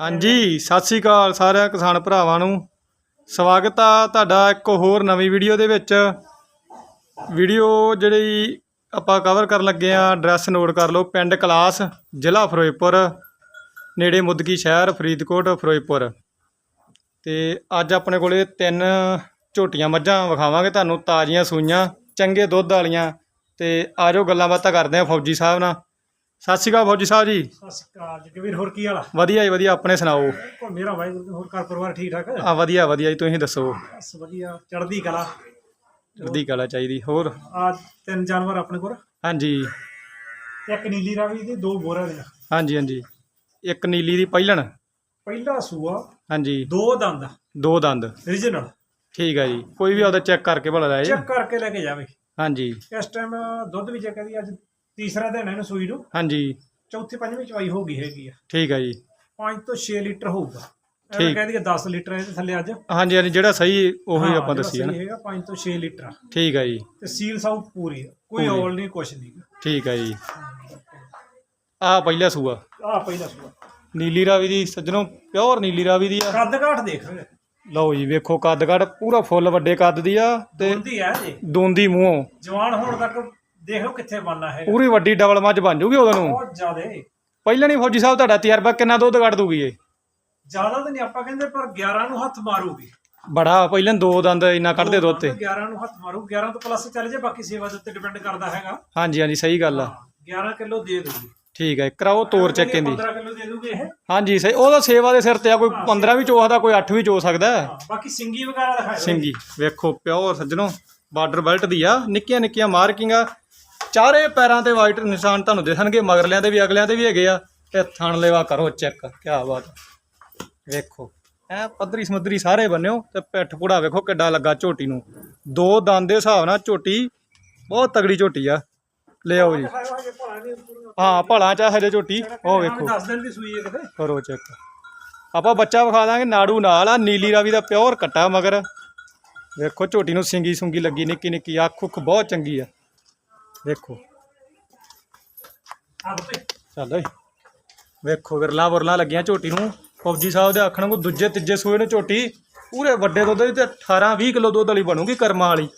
ਹਾਂਜੀ, ਸਤਿ ਸ੍ਰੀ ਅਕਾਲ ਸਾਰਿਆਂ ਕਿਸਾਨ ਭਰਾਵਾਂ ਨੂੰ। ਸਵਾਗਤ ਆ ਤੁਹਾਡਾ ਇੱਕ ਹੋਰ ਨਵੀਂ ਵੀਡੀਓ ਦੇ ਵਿੱਚ। ਵੀਡੀਓ ਜਿਹੜੀ ਆਪਾਂ ਕਵਰ ਕਰਨ ਲੱਗੇ ਆ ਐਡਰੈਸ ਨੋਟ ਕਰ ਲਓ, ਪਿੰਡ ਕਲਾਸ, ਜ਼ਿਲ੍ਹਾ ਫਿਰੋਜ਼ਪੁਰ, ਨੇੜੇ ਮੁੱਦਕੀ ਸ਼ਹਿਰ, ਫਰੀਦਕੋਟ, ਫਿਰੋਜ਼ਪੁਰ। ਤੇ ਅੱਜ ਆਪਣੇ ਕੋਲੇ ਤਿੰਨ ਝੋਟੀਆਂ ਮੱਝਾਂ ਵਿਖਾਵਾਂਗੇ ਤੁਹਾਨੂੰ, ਤਾਜ਼ੀਆਂ ਸੂਈਆਂ, ਚੰਗੇ ਦੁੱਧ ਵਾਲੀਆਂ। ਤੇ ਆਜੋ ਗੱਲਾਂ ਬਾਤਾਂ ਕਰਦੇ ਆ ਫੌਜੀ ਸਾਹਿਬ ਨਾਲ। ਸਤਿ ਸ੍ਰੀ ਅਕਾਲ ਫੌਜੀ ਸਾਹਿਬ ਜੀ। ਸਤਿ ਸ਼੍ਰੀ ਅਕਾਲ ਜਗਵੀਰ ਹੋਰ ਕੀ ਹਾਲ ਆ? ਵਧੀਆ ਜੀ ਵਧੀਆ ਆਪਣੇ ਸੁਣਾਓ? ਕੋ ਮੇਰਾ ਵਾਹਿਗੁਰੂ ਜੀ, ਹੋਰ ਘਰ ਪਰਿਵਾਰ ਠੀਕ ਠਾਕ ਆ? ਵਧੀਆ ਵਧੀਆ ਜੀ ਤੁਸੀਂ ਦੱਸੋ? ਬਸ ਵਧੀਆ ਚੜ੍ਹਦੀ ਕਲਾ। ਚੜ੍ਹਦੀ ਕਲਾ ਚਾਹੀਦੀ ਹੋਰ? ਆ ਤਿੰਨ ਜਾਨਵਰ ਆਪਣੇ ਕੋਲ। ਹਾਂਜੀ। ਇੱਕ ਨੀਲੀ ਰਾਵੀ ਦੇ ਦੋ ਬੋਰਾ ਦੇ ਹਾਂਜੀ ਹਾਂਜੀ। ਇੱਕ ਨੀਲੀ ਦੀ ਪਹਿਲਣ ਪਹਿਲਾ ਸੂਆ ਹਾਂਜੀ। ਦੋ ਦੰਦ ਦੋ ਦੰਦ। ਰੀਜਨਲ ਠੀਕ ਹੈ ਜੀ ਕੋਈ ਵੀ ਉਹਦਾ ਚੈੱਕ ਕਰਕੇ ਭਲਾ ਲੈ ਜੀ। ਚੈੱਕ ਕਰਕੇ ਲੈ ਕੇ ਜਾਵੇ। ਹਾਂਜੀ। ਇਸ ਟਾਈਮ ਦੁੱਧ ਵੀ ਚੈੱਕ ਕਰੀ ਅੱਜ ਤੀਸਰਾ ਦਿਨ ਹੈ ਇਹਨੂੰ ਸੂਈ ਨੂੰ। ਹਾਂਜੀ। ਚੌਥੀ ਪੰਜਵੀਂ ਚਵਾਈ ਹੋ ਗਈ ਹੈਗੀ ਆ। ਠੀਕ ਹੈ ਜੀ। 5 ਤੋਂ 6 ਲੀਟਰ ਹੋਊਗਾ। ਠੀਕ। ਐਵੇਂ ਕਹਿ ਦਈਏ 10 ਲੀਟਰ ਇਹਦੇ ਥੱਲੇ ਅੱਜ। ਹਾਂਜੀ ਹਾਂਜੀ ਜਿਹੜਾ ਸਹੀ ਉਹੀ ਹਾਂ, ਆਪਾਂ ਦੱਸੀ ਹੈ ਨਾ। ਹੈਗਾ 5 ਤੋਂ 6 ਲੀਟਰ ਠੀਕ ਹੈ ਜੀ। ਤੇ ਸੀਲ ਸਾਊ ਪੂਰੀ ਆ, ਕੋਈ ਪੂਰੀ। ਔਲ ਨਹੀਂ ਕੁਛ ਨਹੀਂ। ਠੀਕ ਹੈ ਜੀ। ਆ ਪਹਿਲਾ ਸੂਆ। ਆ ਪਹਿਲਾ ਸੂਆ। ਨੀਲੀ ਰਾਵੀ ਦੀ ਸੱਜਣੋ ਪਿਓਰ ਨੀਲੀ ਰਾਵੀ ਦੀ ਆ। ਕੱਦ ਘਾਟ ਦੇਖ ਲਓ ਜੀ ਵੇਖੋ ਕੱਦ ਕੱਦ ਪੂਰਾ ਫੁੱਲ ਵੱਡੇ ਕੱਦ ਦੀ ਆ ਤੇ ਹੁੰਦੀ ਹੈ ਜੀ ਦੋਂਦੀ ਮੂੰਹੋਂ। ਜਵਾਨ ਹੋਣ ਤੱਕ ਦੇਖ ਕਿੱਥੇ ਬਣਨਾ ਹੈ ਪੂਰੀ ਵੱਡੀ ਡਬਲ ਮੱਝ ਬਣ ਜੂਗੀ ਉਹਦੋਂ ਨੂੰ। ਬਹੁਤ ਜ਼ਿਆਦੇ। ਪਹਿਲਾਂ ਨਹੀਂ ਫੌਜੀ ਸਾਹਿਬ ਤੁਹਾਡਾ ਤਜਰਬਾ ਕਿੰਨਾ ਦੁੱਧ ਕੱਢ ਦੂਗੀ ਇਹ? ਜ਼ਿਆਦਾ ਤਾਂ ਨਹੀਂ ਆਪਾਂ ਕਹਿੰਦੇ ਪਰ 11 ਨੂੰ ਹੱਥ ਮਾਰੂਗੀ। ਬੜਾ ਪਹਿਲਾਂ ਦੋ ਦੰਦ ਇੰਨਾ ਕੱਢਦੇ ਦੁੱਧ ਤੇ। 11 ਨੂੰ ਹੱਥ ਮਾਰੂ 11 ਤੋਂ ਪਲੱਸ ਚੱਲ ਜੇ ਬਾਕੀ ਸੇਵਾ ਦੇ ਉੱਤੇ ਡਿਪੈਂਡ ਕਰਦਾ ਹੈਗਾ। ਹਾਂਜੀ ਹਾਂਜੀ ਸਹੀ ਗੱਲ ਆ। 11 ਕਿਲੋ ਦੇ ਦੂਗੀ। ਠੀਕ ਹੈ ਕਰਾਓ ਤੋਰ ਚੱਕ ਇਹਦੀ 15 ਕਿਲੋ ਦੇ ਦੂਗੀ ਇਹ। ਹਾਂਜੀ ਸਹੀ ਉਹਦਾ ਸੇਵਾ ਦੇ ਸਿਰ ਤੇ ਆ ਕੋਈ 15 ਵੀ ਚੋਹਦਾ ਕੋਈ 8 ਵੀ ਚੋ ਸਕਦਾ। ਬਾਕੀ ਸਿੰਗੀ ਵਗੈਰਾ ਦਿਖਾਇਓ ਸਿੰਗੀ ਵੇਖੋ ਪਿਓਰ ਸੱਜਣੋ ਬਾਰਡਰ ਬੈਲਟ ਦੀ ਆ ਨਿੱਕੀਆਂ ਨਿੱਕੀਆਂ ਮਾਰਕਿੰਗਾਂ ਚਾਰੇ ਪੈਰਾਂ ਤੇ ਵਾਈਟ ਨਿਸ਼ਾਨ ਤੁਹਾਨੂੰ ਦਿਖਣਗੇ ਮਗਰਲਿਆਂ ਦੇ ਵੀ ਅਗਲਿਆਂ ਦੇ ਵੀ ਹੈਗੇ ਆ। ਤੇ ਥਣ ਲੈਵਾ ਕਰੋ ਚੈੱਕ। ਕੀ ਬਾਤ। ਵੇਖੋ ਐ ਪੱਧਰੀ ਸਮੁੰਦਰੀ ਸਾਰੇ ਬੰਨਿਓ ਤੇ ਪਿੱਠ ਪੁੜਾ ਵੇਖੋ ਕਿੱਡਾ ਲੱਗਾ ਝੋਟੀ ਨੂੰ। ਦੋ ਦੰਦ ਦੇ ਹਿਸਾਬ ਨਾਲ ਝੋਟੀ ਬਹੁਤ ਤਗੜੀ ਝੋਟੀ ਆ। ਲੈ ਆਓ ਜੀ। ਹਾਂ ਭਲਾ ਚਾ ਹਜੇ ਝੋਟੀ। ਉਹ ਵੇਖੋ। 10 ਦਿਨ ਦੀ ਸੂਈ ਹੈ ਕਿਤੇ। ਕਰੋ ਚੈੱਕ। ਆਪਾਂ ਬੱਚਾ ਵਿਖਾ ਦਾਂਗੇ ਨਾੜੂ ਨਾਲ ਆ ਨੀਲੀ ਰਾਵੀ ਦਾ ਪਿਓਰ ਕੱਟਾ ਮਗਰ। ਵੇਖੋ ਝੋਟੀ ਨੂੰ ਸਿੰਗੀ ਸੁੰਗੀ ਲੱਗੀ ਨਿੱਕੀ ਨਿੱਕੀ ਅੱਖ ਉੱਖ ਬਹੁਤ ਚੰਗੀ ਆ। ਵੇਖੋ। ਚੱਲ ਓਏ। ਵੇਖੋ ਵਿਰਲਾ ਵਰਲਾ ਲੱਗੀਆਂ ਝੋਟੀ ਨੂੰ। ਫੌਜੀ ਸਾਹਿਬ ਦੇ ਆਖਣ ਨੂੰ ਦੂਜੇ ਤੀਜੇ ਸੂਏ ਨੂੰ ਝੋਟੀ। ਪੂਰੇ ਵੱਡੇ ਦੁੱਧ ਦੀ ਤੇ 18 20 ਕਿਲੋ ਦੁੱਧ ਵਾਲੀ ਬਣੂਗੀ ਕਰਮਾਂ ਵਾਲੀ।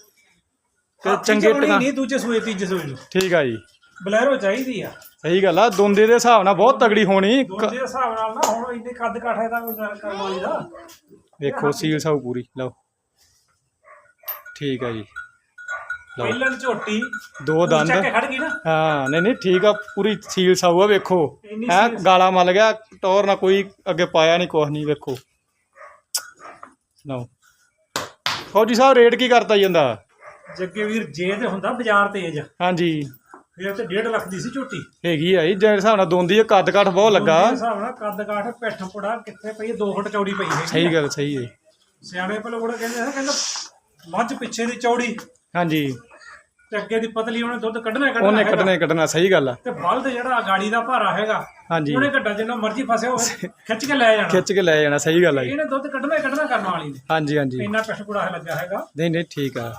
ਤੇ ਚੰਗੇ ਟਿਕਾ ਨਹੀਂ ਦੂਜੇ ਸੂਏ ਤੀਜੇ ਸੂਏ ਨੂੰ। ਠੀਕ ਆ ਜੀ। ਬਲੈਰੋ ਚਾਹੀਦੀ ਆ। ਸਹੀ ਗੱਲ ਆ ਦੋਂਦੇ ਦੇ ਹਿਸਾਬ ਨਾਲ ਬਹੁਤ ਤਗੜੀ ਹੋਣੀ। ਕ- ਦੋਨ ਦੇ ਹਿਸਾਬ ਨਾਲ ਨਾ ਹੁਣ ਇੰਨੇ ਕੱਦ ਕਾਠੇ ਦਾ ਕੋਈ ਕਰਮ ਵਾਲੀ ਦਾ। ਵੇਖੋ ਸੀਲ ਸਾਊ ਪੂਰੀ ਲਓ। ਠੀਕ ਆ ਜੀ। ਲਓ। ਪਹਿਲਣ ਝੋਟੀ ਦੋ ਦੰਦ। ਚੱਕ ਕੇ ਖੜ ਗਈ ਨਾ। ਹਾਂ ਨਹੀਂ ਨਹੀਂ ਠੀਕ ਆ ਪੂਰੀ ਸੀਲ ਸਾਊ ਆ ਵੇਖੋ। ਇੰਨੀ ਹੈ ਸੀਲ- ਗਾਲਾ ਮਲ ਗਿਆ ਟੌਰ ਨਾ ਕੋਈ ਅੱਗੇ ਪਾਇਆ ਨਹੀਂ ਕੁਛ ਨਹੀਂ ਵੇਖੋ। ਲਓ। ਫੌਜੀ ਸਾਹਿਬ ਰੇਟ ਕੀ ਕਰਤਾ ਜਾਂਦਾ ਜੱਗੇ ਵੀਰ ਜੇ ਤੇ ਹੁੰਦਾ ਬਾਜ਼ਾਰ ਤੇਜ ਹਾਂਜੀ। ਫਿਰ ਤੇ 1.5 ਲੱਖ ਦੀ ਸੀ ਝੋਟੀ। ਹੈਗੀ ਆ ਜੀ ਜਿਹੜੇ ਹਿਸਾਬ ਨਾਲ ਦੋਂਦੀ ਆ ਕੱਦ ਕਾਠ ਬਹੁਤ ਲੱਗਾ। ਉਹਦੇ ਹਿਸਾਬ ਨਾਲ ਕੱਦ ਕਾਠ ਪਿੱਠ ਪੁੜਾ ਕਿੱਥੇ ਪਈ 2 ਫੁੱਟ ਚੌੜੀ ਪਈ ਹੈ ਸਹੀ ਗੱਲ ਸਹੀ ਹੈ। ਸਿਆਣੇ ਪਹਿਲਾਂ ਕੋਲ ਕਹਿੰਦੇ ਕਹਿੰਦਾ ਮੱਝ ਪਿੱਛੇ ਦੀ ਚੌੜੀ। ਹਾਂਜੀ। ਤੇ ਅੱਗੇ ਦੀ ਪਤਲੀ ਉਹਨੇ ਦੁੱਧ ਕੱਢਣਾ ਹੀ ਉਹਨੇ ਕੱਢਣਾ ਹੈਗਾ। ਕੱਢਣਾ ਹੀ ਕੱਢਣਾ ਸਹੀ ਗੱਲ ਆ। ਤੇ ਬਲਦ ਜਿਹੜਾ ਗਾੜੀ ਦਾ ਭਾਰਾ ਹੈਗਾ ਹਾਂਜੀ। ਉਹਨੇ ਘੱਟਾ ਜਿੰਨਾ ਮਰਜ਼ੀ ਫਸਿਆ ਹੋਵੇ ਖਿੱਚ ਕੇ ਲੈ ਜਾਣਾ। ਖਿੱਚ ਕੇ ਲੈ ਜਾਣਾ ਸਹੀ ਗੱਲ ਆ ਜੀ। ਇਹਨੇ ਦੁੱਧ ਕੱਢਣਾ ਹੀ ਕੱਢਣਾ ਕਰਨ ਵਾਲੀ ਨੇ। ਹਾਂਜੀ ਹਾਂਜੀ। ਇੰਨਾ ਪਿੱਠ ਪੁੜਾ ਲੱਗਾ ਹੈਗਾ। ਨਹੀਂ ਨਹੀਂ ਠੀਕ ਆ।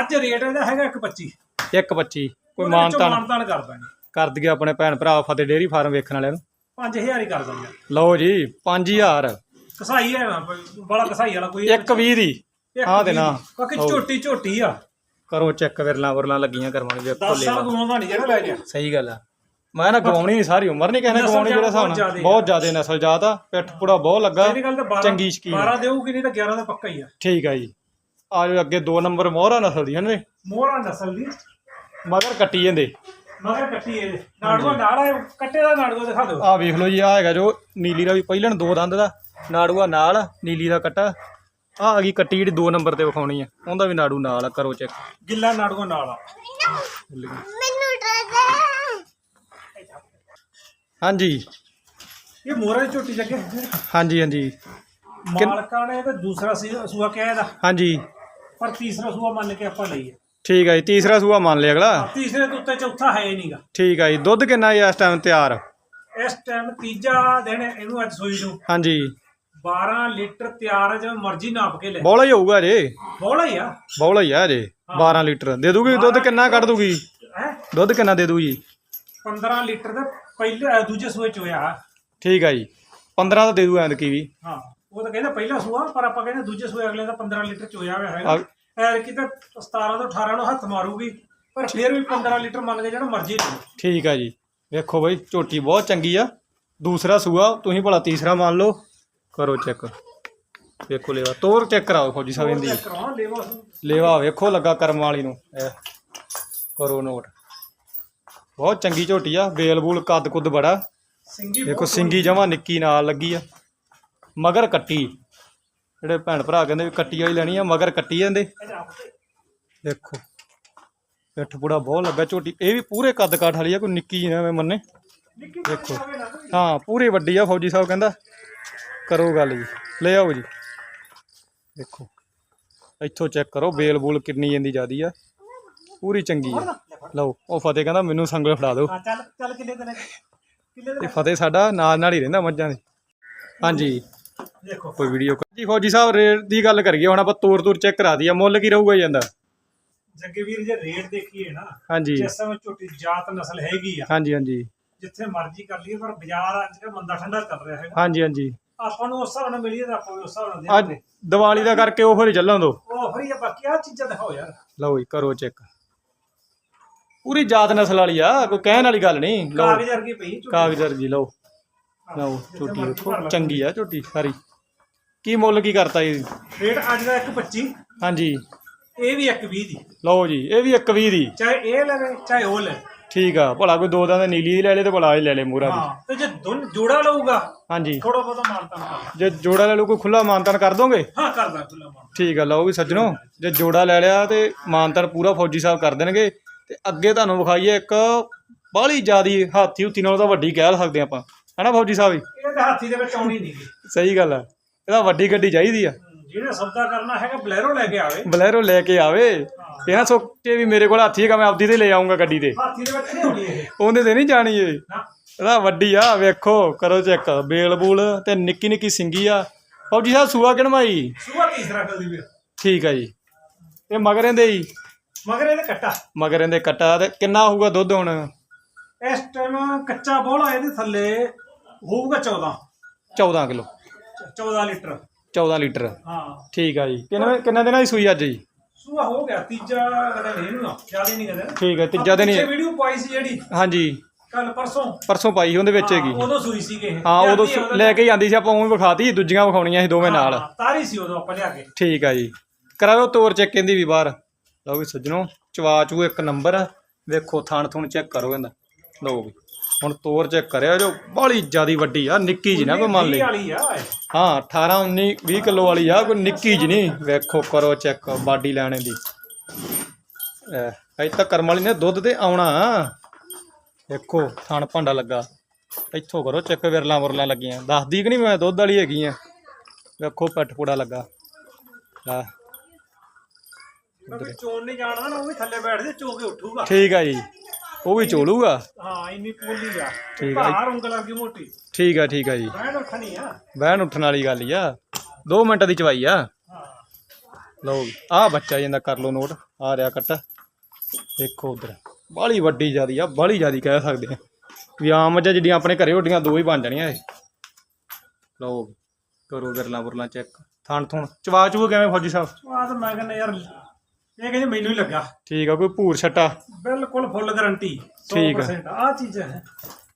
ਅੱਜ ਰੇਟ ਇਹਦਾ ਹੈਗਾ 125 ਇੱਕ 25 ਕੋਈ ਮਾਨਤਾਨ ਮਾਨਤਾਨ ਕਰ ਦਾਂਗੇ ਕਰ ਦਈਏ ਆਪਣੇ ਭੈਣ ਭਰਾ ਫਤਿਹ ਡੇਰੀ ਫਾਰਮ ਵੇਖਣ ਵਾਲਿਆਂ ਨੂੰ। 5000 ਹੀ ਕਰ ਦਾਂਗੇ ਲਓ ਜੀ 5000 ਕਸਾਈ ਹੈ ਨਾ ਬੜਾ ਕਸਾਈ ਵਾਲਾ ਕੋਈ ਇੱਕ 20 ਦੀ। ਇੱਕ ਆਹ ਦੇ। ਨਾ ਬਾਕੀ। ਝੋਟੀ ਝੋਟੀ ਆ। ਕਰੋ ਚੈੱਕ ਵਿਰਲਾ ਵਰਲਾ ਲੱਗੀਆਂ ਕਰਵਾਉਣੀ ਵੇਖੋ 10 ਸਾਲ ਨਹੀਂ ਜਿਹੜਾ ਲੈ ਗਿਆ ਸਹੀ ਗੱਲ ਆ। ਮੈਂ ਨਾ ਗਵਾਉਣੀ ਨਹੀਂ ਸਾਰੀ ਉਮਰ ਨਹੀਂ ਕਹਿੰਦੇ ਨਸਲ ਗਵਾਉਣੀ ਜਿਹੜਾ ਹਿਸਾਬ ਬਹੁਤ ਨਾਲ। ਜ਼ਿਆਦੇ ਬਹੁਤ ਜ਼ਿਆਦੇ ਨਸਲ ਜਾਤ ਆ ਪਿੱਠ ਪੁੜਾ ਬਹੁਤ ਲੱਗਾ ਮੇਰੀ ਗੱਲ ਤਾਂ 12 ਚੰਗੀ ਸ਼ਕੀਨ ਆ। 12 ਦੇਊਗੀ ਨਹੀਂ ਤਾਂ 11 ਦਾ ਪੱਕਾ ਹੀ ਆ। ਠੀਕ ਆ ਜੀ। ਆ ਜਾਓ ਅੱਗੇ ਦੋ ਨੰਬਰ ਮੋਹਰਾ ਨਸਲ ਦੀ ਹਨ ਮੋਹਰਾ ਨਸਲ ਦੀ। ਮਗਰ ਕੱਟੀ ਜਾਂਦੇ। ਮਗਰ ਕੱਟੀ ਇਹ ਨਾੜੂਆ ਨਾਲ ਹੈ ਕੱਟੇ ਦਾ ਨਾੜੂਆ ਦਿਖਾ ਦਿਓ। ਆ ਵੇਖ ਲਓ ਜੀ ਆ ਹੈਗਾ ਜੋ ਨੀਲੀ ਦਾ ਵੀ ਪਹਿਲਣ ਦੋ ਦੰਦ ਦਾ। ਨਾੜੂਆ ਨਾਲ ਨੀਲੀ ਦਾ ਕੱਟਾ। ਆ ਆ ਗਈ ਕੱਟੀ ਜਿਹੜੀ ਦੋ ਨੰਬਰ ਤੇ ਵਿਖਾਉਣੀ ਆ। ਉਹਦਾ ਵੀ ਨਾੜੂ ਨਾਲ ਆ ਕਰੋ ਚੈੱਕ ਗਿੱਲਾ ਨਾੜੂਆ ਨਾਲ ਆ। ਹਾਂਜੀ। ਇਹ ਮੋਹਰਾ ਦੀ ਝੋਟੀ ਜੱਗੇ ਹਾਂਜੀ ਹਾਂਜੀ। ਮਾਲਕਾਂ ਨੇ ਤਾਂ ਦੂਸਰਾ ਸੀ ਸੂਆ ਕਿਹਾ ਇਹਦਾ। ਹਾਂਜੀ। ਪਰ ਤੀਸਰਾ ਸੂਆ ਮੰਨ ਕੇ ਆਪਾਂ ਲਈਏ। ਠੀਕ ਹੈ ਜੀ ਤੀਸਰਾ ਸੂਆ ਮੰਨ ਲਿਆ ਅਗਲਾ। ਤੀਸਰੇ ਤੋਂ ਉੱਤੇ ਚੌਥਾ ਹੈ ਹੀ ਨਹੀਂਗਾ। ਠੀਕ ਹੈ ਜੀ ਦੁੱਧ ਕਿੰਨਾ ਜੀ ਇਸ ਟਾਈਮ ਤਿਆਰ? ਇਸ ਟਾਈਮ ਤੀਜਾ ਦਿਨ ਇਹਨੂੰ ਅੱਜ ਸੂਈ ਨੂੰ। ਹਾਂਜੀ। 12 ਲੀਟਰ ਤਿਆਰ ਜਿਵੇਂ ਮਰਜ਼ੀ ਨਾਪ ਕੇ ਲੈ। ਬੌਲਾ ਹੀ ਹੋਊਗਾ ਜੇ। ਬੋਲਾ ਹੀ ਆ। ਬੌਲਾ ਹੀ ਆ ਜੇ 12 ਲੀਟਰ। ਦੇ ਦੂਗੀ ਦੁੱਧ ਕਿੰਨਾ ਕੱਢ ਦੂਗੀ? ਹੈ? ਦੁੱਧ ਕਿੰਨਾ ਦੇ ਦੂ ਜੀ 15 ਲੀਟਰ ਦਾ ਪਹਿਲੇ ਦੂਜੇ ਸੂਏ ਚ ਹੋਇਆ। ਠੀਕ ਹੈ ਜੀ। 15 ਤਾਂ ਦੇ ਦੂ ਐਂਦ ਕੀ ਵੀ। ਹਾਂ ਉਹ ਤਾਂ ਕਹਿੰਦਾ ਪਹਿਲਾ ਸੂਆ ਪਰ ਆਪਾਂ ਕਹਿੰਦੇ ਦੂਜੇ ਸੂਏ ਅਗਲੇ ਦਾ 15 ਲੀਟਰ ਚੋਇਆ ਹੋਇਆ ਹੈਗਾ। ਆ- ਐਰ ਕਿ ਤਾਂ 17 ਤੋਂ 18 ਨੂੰ ਹੱਥ ਮਾਰੂਗੀ ਪਰ ਫਿਰ ਵੀ 15 ਲੀਟਰ ਮੰਨ ਕੇ ਜਿਹੜਾ ਮਰਜ਼ੀ ਠੀਕ ਆ ਜੀ। ਵੇਖੋ ਬਈ ਝੋਟੀ ਬਹੁਤ ਚੰਗੀ ਆ। ਦੂਸਰਾ ਸੂਆ ਤੁਸੀਂ ਭਲਾ ਤੀਸਰਾ ਮੰਨ ਲਓ। ਕਰੋ ਚੈੱਕ ਵੇਖੋ ਲੇਵਾ। ਤੋਰ ਚੈੱਕ ਕਰਾਓ ਫੌਜੀ ਸਾਹਿਬ ਇਹਦੀ। ਕਰਾਉਣਾ ਲੇਵਾ। ਲੇਵਾ ਵੇਖੋ ਲੱਗਾ ਕਰਮ ਵਾਲੀ ਨੂੰ। ਇਹ ਕਰੋ ਨੋਟ ਬਹੁਤ ਚੰਗੀ ਝੋਟੀ ਆ ਬੇਲ ਬੂਲ ਕੱਦ ਕੁੱਦ ਬੜਾ। ਸਿੰਗੀ ਦੇਖੋ ਸਿੰਗੀ ਜਮਾ ਨਿੱਕੀ ਨਾਲ ਲੱਗੀ ਆ। ਮਗਰ ਕੱਟੀ। ਜਿਹੜੇ ਭੈਣ ਭਰਾ ਕਹਿੰਦੇ ਵੀ ਕੱਟੀ ਵਾਲੀ ਲੈਣੀ ਆ ਮਗਰ ਕੱਟੀ ਜਾਂਦੇ। ਦੇਖੋ ਪਿੱਠ ਪੂੜਾ ਬਹੁਤ ਲੱਗਾ ਝੋਟੀ। ਇਹ ਵੀ ਪੂਰੇ ਕੱਦ ਕਾਠ ਵਾਲੀ ਆ ਕੋਈ ਨਿੱਕੀ ਜਿਹੀ ਨਾ ਐਵੇਂ ਮੰਨੇ। ਦੇਖੋ ਹਾਂ ਪੂਰੀ ਵੱਡੀ ਆ ਫੌਜੀ ਸਾਹਿਬ ਕਹਿੰਦਾ। ਕਰੋ ਗੱਲ ਜੀ ਲੈ ਆਓ ਜੀ। ਦੇਖੋ ਇੱਥੋਂ ਚੈੱਕ ਕਰੋ ਬੇਲ ਬੂਲ ਕਿੰਨੀ ਜਾਂਦੀ ਜਿਆਦੀ ਆ। ਪੂਰੀ ਚੰਗੀ ਆ। ਲਓ ਉਹ ਫਤਿਹ ਕਹਿੰਦਾ ਮੈਨੂੰ ਸੰਗਲ ਫੜਾ ਦਿਓ। ਹਾਂ ਚੱਲ ਚੱਲ ਤੇ ਫਤਿਹ ਸਾਡਾ ਨਾਲ ਨਾਲ ਹੀ ਰਹਿੰਦਾ ਮੱਝਾਂ ਦੇ। ਹਾਂਜੀ। ਦੇਖੋ। ਕੋਈ ਵੀਡੀਓ ਜੀ ਫੌਜੀ ਸਾਹਿਬ ਰੇਟ ਦੀ ਗੱਲ ਕਰੀਏ ਹੁਣ ਆਪਾਂ ਤੋਰ ਤੋਰ ਚੈੱਕ ਕਰਾ ਦਈਏ ਮੁੱਲ ਕੀ ਰਹੂਗਾ ਜੀ ਇਹਦਾ? ਜੱਗੇ ਵੀਰ ਜੇ ਰੇਟ ਦੇਖੀਏ ਨਾ ਹਾਂਜੀ। ਜਿਸ ਸਮੇਂ ਝੋਟੀ ਜਾਤ ਨਸਲ ਹੈਗੀ ਆ ਹਾਂਜੀ ਹਾਂਜੀ। ਜਿੱਥੇ ਮਰਜ਼ੀ ਕਰ ਲਈਏ ਪਰ ਬਾਜ਼ਾਰ ਅੱਜ ਕੱਲ੍ਹ ਮੰਦਾ ਠੰਡਾ ਚੱਲ ਰਿਹਾ ਹੈਗਾ। ਹਾਂਜੀ ਹਾਂਜੀ। ਆਪਾਂ ਨੂੰ ਉਸ ਹਿਸਾਬ ਨਾਲ ਮਿਲੀਏ ਤਾਂ ਆਪਾਂ ਵੀ ਉਸ ਹਿਸਾਬ ਨਾਲ ਅੱਜ ਦੇ ਦੀਵਾਲੀ ਦਾ ਕਰਕੇ ਆਫਰ ਚੱਲਣ ਦੋ। ਉਹ ਫਰੀ ਆ ਬਾਕੀ ਆ ਚੀਜ਼ਾਂ ਦਿਖਾਓ ਯਾਰ। ਲਓ ਜੀ ਕਰੋ ਚੈੱਕ। ਪੂਰੀ ਜਾਤ ਨਸਲ ਵਾਲੀ ਆ ਕੋਈ ਕਹਿਣ ਵਾਲੀ ਗੱਲ ਨਹੀਂ। ਲਓ ਕਾਗਜ਼ ਵਰਗੀ ਪਈ ਝੋਟੀ। ਕਾਗਜ਼ਰ ਜੀ ਲਓ। ਲਓ ਜਿੱਥੇ ਝੋਟੀ ਮਰਜ਼ੀ ਵੇਖੋ। ਚੰਗੀ ਆ ਝੋਟੀ ਸਾਰੀ ਕੀ ਮੁੱਲ ਕੀ ਕਰਤਾ ਜੀ? ਰੇਟ ਅੱਜ ਦਾ 1.25 ਹਾਂਜੀ। ਇਹ ਵੀ 1.20 ਦੀ। ਲਓ ਜੀ ਇਹ ਵੀ 120 ਦੀ। ਚਾਹੇ ਇਹ ਲਵੇ ਚਾਹੇ ਉਹ ਲੈ। ਠੀਕ ਆ ਭਲਾ ਕੋਈ ਦੋ ਦੰਦ ਨੀਲੀ ਦੀ ਲੈ ਲੇ ਤੇ ਭਲਾ ਇਹ ਲੈ ਲੇ ਮੂਰਾ ਦੀ। ਹਾਂ ਤੇ ਜੇ ਦੋਨ ਜੋੜਾ ਲਊਗਾ ਹਾਂਜੀ। ਥੋੜਾ ਬਹੁਤਾ ਮਾਨਤਾ ਕਰ ਜੇ ਜੋੜਾ ਲੈ ਲਓ ਕੋਈ ਖੁੱਲਾ ਮਾਨਤਨ ਕਰ ਦੋਗੇ? ਹਾਂ ਕਰਦਾ ਖੁੱਲਾ ਮਾਨ ਠੀਕ ਆ ਲਓ ਵੀ ਸੱਜਣੋ ਜੇ ਜੋੜਾ ਲੈ ਲਿਆ ਤੇ ਮਾਨਤਨ ਪੂਰਾ ਫੌਜੀ ਸਾਹਿਬ ਕਰ ਦੇਣਗੇ। ਤੇ ਅੱਗੇ ਤੁਹਾਨੂੰ ਵਿਖਾਈਏ ਇੱਕ ਬਾਹਲੀ ਜਿਆਦੀ ਹਾਥੀ ਹੁੱਤੀ ਨਾਲੋਂ ਤਾਂ ਵੱਡੀ ਕਹਿ ਸਕਦੇ ਆਪਾਂ। ਹਨਾ ਫੌਜੀ ਸਾਹਿਬ ਜੀ ਇਹ ਤਾਂ ਹਾਥੀ ਦੇ ਵਿੱਚ ਆਉਣੀ ਨਹੀਂ ਸਹੀ ਗੱਲ ਆ ਇਹਦਾ ਵੱਡੀ ਗੱਡੀ ਚਾਹੀਦੀ ਆ। ਜਿਹਨੇ ਸੌਦਾ ਕਰਨਾ ਹੈਗਾ ਬਲੈਰੋ ਲੈ ਕੇ ਆਵੇ। ਬਲੈਰੋ ਲੈ ਕੇ ਆਵੇ। ਇਹ ਨਾ ਸੋਚੇ ਵੀ ਮੇਰੇ ਕੋਲ ਹਾਥੀ ਹੈਗਾ ਮੈਂ ਆਪਦੀ ਤੇ ਲੈ ਆਉਂਗਾ ਗੱਡੀ ਤੇ। ਹਾਥੀ ਦੇ ਵਿੱਚ ਨਹੀਂ ਆਉਣੀ ਇਹ। ਉਹਦੇ ਤੇ ਨਹੀਂ ਜਾਣੀ ਇਹ। ਇਹਦਾ ਵੱਡੀ ਆ ਵੇਖੋ ਕਰੋ ਚੈੱਕ। ਬੇਲ ਬੂਲ ਤੇ ਨਿੱਕੀ ਨਿੱਕੀ ਸਿੰਗੀ ਆ। ਫੌਜੀ ਸਾਹਿਬ ਸੂਆ ਕਿਣਵਾਈ ਸੂਆ ਤੀਸਰਾ ਕਦੀ ਵੀ ਠੀਕ ਆ ਜੀ। ਇਹ ਮਗਰ ਇਹਦੇ ਜੀ ਮਗਰ ਇਹਨੇ ਕੱਟਾ। ਮਗਰ ਇਹਦੇ ਕੱਟਾ ਤੇ ਕਿੰਨਾ ਹੋਊਗਾ ਦੁੱਧ ਹੁਣ? ਇਸ ਟਾਈਮ ਕੱਚਾ ਬੋਲਾ ਇਹਦੇ ਥੱਲੇ ਹੋਊਗਾ 14 14 ਕਿਲੋ। 14 ਲੀਟਰ। 14 ਲੀਟਰ। ਹਾਂ। ਠੀਕ ਆ ਜੀ। ਕਿੰਨੇ ਕਿੰਨੇ ਦਿਨਾਂ ਦੀ ਸੂਈ ਅੱਜ ਜੀ? ਸੂਆ ਹੋ ਗਿਆ ਤੀਜਾ ਕਦੇ ਨਹੀਂ ਨਾ ਜ਼ਿਆਦਾ ਨਹੀਂ ਕਦੇ ਠੀਕ ਹੈ ਤੀਜਾ ਦਿਨ ਹੀ ਹੈ। ਵੀਡੀਓ ਪਾਈ ਸੀ ਜਿਹੜੀ। ਹਾਂਜੀ। ਕੱਲ ਪਰਸੋਂ। ਪਰਸੋਂ ਪਾਈ ਸੀ ਉਹਦੇ ਵਿੱਚ ਹਾਂ, ਹੈਗੀ। ਉਦੋਂ ਸੂਈ ਸੀਗੇ। ਹਾਂ ਉਦੋਂ ਸੂ- ਲੈ ਕੇ ਜਾਂਦੀ ਸੀ ਆਪਾਂ ਉਵੇਂ ਵਿਖਾਤੀ ਦੂਜੀਆਂ ਵਿਖਾਉਣੀਆਂ ਸੀ ਦੋਵੇਂ ਨਾਲ। ਹਾਂ, ਤਾਰੀ ਸੀ ਉਦੋਂ ਆਪਾਂ ਲਿਆ ਕੇ। ਠੀਕ ਆ ਜੀ। ਕਰਾਓ ਤੋਰ ਚੈੱਕ ਕਹਿੰਦੀ ਵੀ ਬਾਹਰ। ਲਓ ਵੀ ਸੱਜਣੋ ਚਵਾਚੂ ਇੱਕ ਨੰਬਰ। ਆ ਵੇਖੋ ਥਣ ਥੁਣ ਚੈੱਕ ਕਰੋ ਇਹਦਾ। ਲਓ ਵੀ। ਹੁਣ ਤੋਰ ਚੈੱਕ ਕਰਿਆ ਜੋ ਬਾਹਲੀ ਜਿਆਦੀ ਵੱਡੀ ਆ ਨਿੱਕੀ ਜੀ ਨਾ ਕੋਈ ਮੰਨ ਲਈ। ਵਾਲੀ ਆ। ਹਾਂ 18 19 20 ਕਿਲੋ ਵਾਲੀ ਆ ਕੋਈ ਨਿੱਕੀ ਜੀ ਨਹੀਂ। ਵੇਖੋ ਕਰੋ ਚੈੱਕ ਬਾਡੀ ਲੈਣੇ ਦੀ। ਐ ਅਜੇ ਤਾਂ ਕਰਮ ਵਾਲੀ ਨੇ ਦੁੱਧ ਤੇ ਆਉਣਾ। ਵੇਖੋ ਥਣ ਭਾਂਡਾ ਲੱਗਾ। ਇੱਥੋਂ ਕਰੋ ਚੈੱਕ ਵਿਰਲਾ ਵਰਲਾ ਲੱਗੀਆਂ। ਦੱਸਦੀ ਕਿ ਨਹੀਂ ਮੈਂ ਦੁੱਧ ਵਾਲੀ ਹੈਗੀ ਆ। ਵੇਖੋ ਪੱਟ ਪੂੜਾ ਲੱਗਾ। ਲੈ। ਕਿਉਂਕਿ ਚੋਣ ਨਹੀਂ ਜਾਣਦਾ ਨਾ ਉਹ ਵੀ ਥੱਲੇ ਬੈਠ ਜੇ ਚੋ ਕੇ ਉੱਠੂਗਾ। ਠੀਕ ਆ ਜੀ। ਉਹ ਵੀ ਚੋਲੂਗਾ? ਹਾਂ ਇੰਨੀ ਪੋਲੀ ਆ। ਠੀਕ ਆ। ਭਾਰ ਉਂਗਲ ਵਰਗੀ ਮੋਟੀ। ਠੀਕ ਆ ਠੀਕ ਆ ਜੀ। ਬੈਠ ਉੱਠਣੀ ਆ। ਬਹਿਣ ਉੱਠਣ ਵਾਲੀ ਗੱਲ ਹੀ ਆ। 2 ਮਿੰਟ ਦੀ ਚਵਾਈ ਆ। ਹਾਂ। ਲਓ ਆ ਬੱਚਾ ਜਾਂਦਾ ਕਰ ਲਓ ਨੋਟ ਆ ਰਿਹਾ ਕੱਟ। ਦੇਖੋ ਉਧਰ ਬਾਹਲੀ ਵੱਡੀ ਜਿਆਦੀ ਆ ਬਾਹਲੀ ਜਿਆਦੀ ਕਹਿ ਸਕਦੇ ਆ। ਵੀ ਆਮ ਮੱਝਾਂ ਜਿਹੜੀਆਂ ਆਪਣੇ ਘਰੇ ਉੱਡੀਆਂ ਦੋ ਹੀ ਬਣ ਜਾਣੀਆਂ ਇਹ। ਲਓ ਕਰੋ ਗਰਲਾ ਬੁਰਲਾ ਚੈੱਕ। ਥਣ ਥੁਣ ਚਵਾ ਚੂ ਕਿਵੇਂ ਫੌਜੀ ਸਾਹਿਬ? ਆ ਤਾਂ ਮੈਂ ਕਹਿੰਦਾ ਯਾਰ ਇਹ ਕਹਿੰਦੇ ਮੈਨੂੰ ਹੀ ਲੱਗਾ। ਠੀਕ ਆ ਕੋਈ ਭੂਰ ਛੱਟਾ? ਬਿਲਕੁਲ ਫੁੱਲ ਗਾਰੰਟੀ ਠੀਕ ਆ। 100% ਆ ਚੀਜ਼ ਹੈ।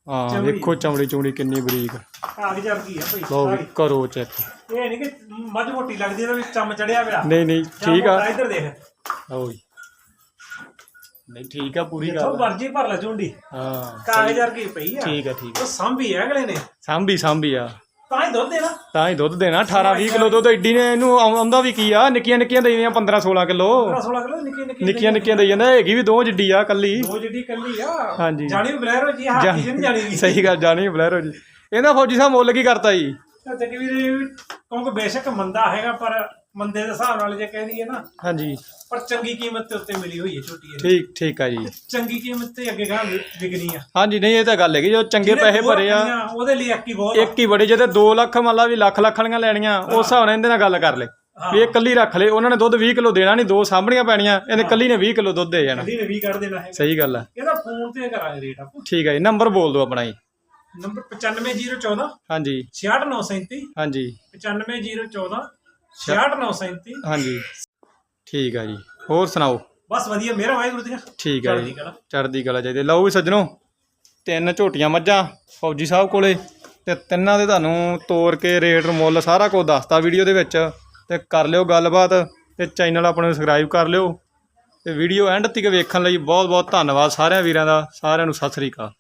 ਹਾਂ। ਵੇਖੋ ਚਮੜੀ ਚੂੜੀ ਕਿੰਨੀ ਬਰੀਕ ਕਾਗਜ਼ ਵਰਗੀ ਆ ਭਾਈ ਲਓ ਵੀ। ਕਰੋ ਚੈੱਕ ਇਹ ਨਹੀਂ ਕਿ ਮੱਝ ਮੋਟੀ ਲੱਗਦੀ ਇਹਦੇ ਵਿੱਚ ਚੰਮ ਚੜਿਆ ਪਿਆ। ਨਹੀਂ ਨਹੀਂ ਠੀਕ ਆ। ਇੱਧਰ ਦੇਖ। ਲਓ ਜੀ ਨਹੀਂ ਠੀਕ ਆ ਪੂਰੀ ਗੱਲ ਮਰਜ਼ੀ ਭਰ ਲੈ ਝੁੰਡੀ। ਹਾਂ ਕਾਗਜ਼ ਵਰਗੀ ਪਈ ਆ। ਠੀਕ ਆ ਠੀਕ ਆ। ਉਹ ਸੰਭੀ ਹੈ ਅਗਲੇ ਨੇ। ਸਾਂਭੀ ਸਾਂਭੀ ਆ। ਤਾਂ ਹੀ ਦੁੱਧ ਦੇਣਾ। ਤਾਂ ਹੀ ਦੁੱਧ ਦੇਣਾ 18 20 ਕਿਲੋ ਦੁੱਧ ਐਡੀ ਨੇ ਇਹਨੂੰ ਆਉਂ- ਆਉਂਦਾ ਵੀ ਕੀ ਆ? ਨਿੱਕੀਆਂ ਨਿੱਕੀਆਂ ਦੇਈਆਂ 15 16 ਕਿਲੋ। 16 ਕਿਲੋ ਨਿੱਕੀ ਨਿੱਕੀ ਨਿੱਕੀਆਂ ਨਿੱਕੀਆਂ ਦੇਈ ਜਾਂਦਾ ਹੈਗੀ ਵੀ ਦੋ ਜਿੱਡੀ ਆ ਕੱਲੀ। ਦੋ ਜਿਹੜੀ ਕੱਲੀ ਆ। ਹਾਂਜੀ। ਜਾਣੀ ਬਲੈਰੋ ਜੀ ਹਾਥੀ ਜੀ ਨਹੀਂ ਜਾਣੀ ਵੀ। ਸਹੀ ਗੱਲ ਜਾਣੀ ਬਲੈਰੋ ਜੀ। ਇਹਦਾ ਫੌਜੀ ਸਾਹਿਬ ਮੁੱਲ ਕੀ ਕਰਤਾ ਜੀ? ਤੇ ਕਿ ਵੀ ਕਿਉਂਕਿ ਬੇਸ਼ੱਕ ਮੰਦਾ ਹੈਗਾ ਪਰ ਮੰਦੇ ਦੇ ਹਿਸਾਬ ਨਾਲ ਜੇ ਕਹਿ ਦਈਏ ਨਾ ਹਾਂਜੀ। ਪਰ ਚੰਗੀ ਕੀਮਤ ਤੇ ਉੱਤੇ ਮਿਲੀ ਹੋਈ ਹੈ ਛੋਟੀ ਇਹ ਠੀਕ ਠੀਕ ਆ ਜੀ। ਚੰਗੀ ਕੀਮਤ ਤੇ ਅੱਗੇ ਗਾਂ ਵਿਕਣੀ ਆ। ਹਾਂਜੀ ਨਹੀਂ ਇਹ ਤਾਂ ਗੱਲ ਹੈਗੀ ਜੋ ਚੰਗੇ ਪੈਸੇ ਦੋ ਭਰੇ ਆ ਉਹਦੇ ਲਈ ਅੱਕੀ ਬਹੁਤ ਆ। ਇੱਕ ਹੀ ਬੜੇ ਜਿਹਦੇ 2 ਲੱਖ ਮੰਨ ਲਾ ਵੀ ਲੱਖ ਲੱਖ ਵਾਲੀਆਂ ਲੈਣੀਆਂ ਉਸ ਹਿਸਾਬ ਨਾਲ ਇਹਦੇ ਨਾਲ ਗੱਲ ਕਰ ਲੈ। ਵੀ ਇਹ ਕੱਲੀ ਰੱਖ ਲੈ ਉਹਨਾਂ ਨੇ ਦੁੱਧ 20 ਕਿਲੋ ਦੇਣਾ ਨਹੀਂ ਦੋ ਸਾਂਭਣੀਆਂ ਪੈਣੀਆਂ ਇਹਨੇ ਕੱਲੀ ਨੇ 20 ਕਿਲੋ ਦੁੱਧ ਦੇ ਜਾਣਾ। ਨੇ ਵੀ ਕੱਢ ਦੇਣਾ ਹੈ ਸਹੀ ਗੱਲ ਆ। ਇਹਦਾ ਫੋਨ ਤੇ ਕਰਾਂਗੇ ਰੇਟ ਆਪਾਂ। ਠੀਕ ਆ ਜੀ ਨੰਬਰ ਬੋਲ ਦਿਓ ਆਪਣਾ ਜੀ। ਨੰਬਰ 95014 ਹਾਂਜੀ। 66937 ਹਾਂਜੀ। 95014 66937 ਹਾਂਜੀ। ਠੀਕ ਆ ਜੀ। ਹੋਰ ਸੁਣਾਓ? ਬਸ ਵਧੀਆ ਮੇਰਾ ਵਾਹਿਗੁਰੂ ਦੀਆਂ ਠੀਕ ਆ ਜੀ। ਚੜ੍ਹਦੀ ਕਲਾ। ਚਾਹੀਦੀ। ਲਓ ਵੀ ਸੱਜਣੋ ਤਿੰਨ ਝੋਟੀਆਂ ਮੱਝਾਂ ਫੌਜੀ ਸਾਹਿਬ ਕੋਲੇ ਤੇ ਤਿੰਨਾਂ ਦੇ ਤੁਹਾਨੂੰ ਤੋੜ ਕੇ ਰੇਟ ਮੁੱਲ ਸਾਰਾ ਕੁਝ ਦੱਸਤਾ ਵੀਡੀਓ ਦੇ ਵਿੱਚ। ਤੇ ਕਰ ਲਿਓ ਗੱਲਬਾਤ ਤੇ ਚੈਨਲ ਆਪਣੇ ਨੂੰ ਸਬਸਕ੍ਰਾਈਬ ਕਰ ਲਿਓ। ਤੇ ਵੀਡੀਓ ਐਂਡ ਤੱਕ ਵੇਖਣ ਲਈ ਬਹੁਤ ਬਹੁਤ ਧੰਨਵਾਦ ਸਾਰਿਆਂ ਵੀਰਾਂ ਦਾ। ਸਾਰਿਆਂ ਨੂੰ ਸਤਿ ਸ੍ਰੀ ਅਕਾਲ।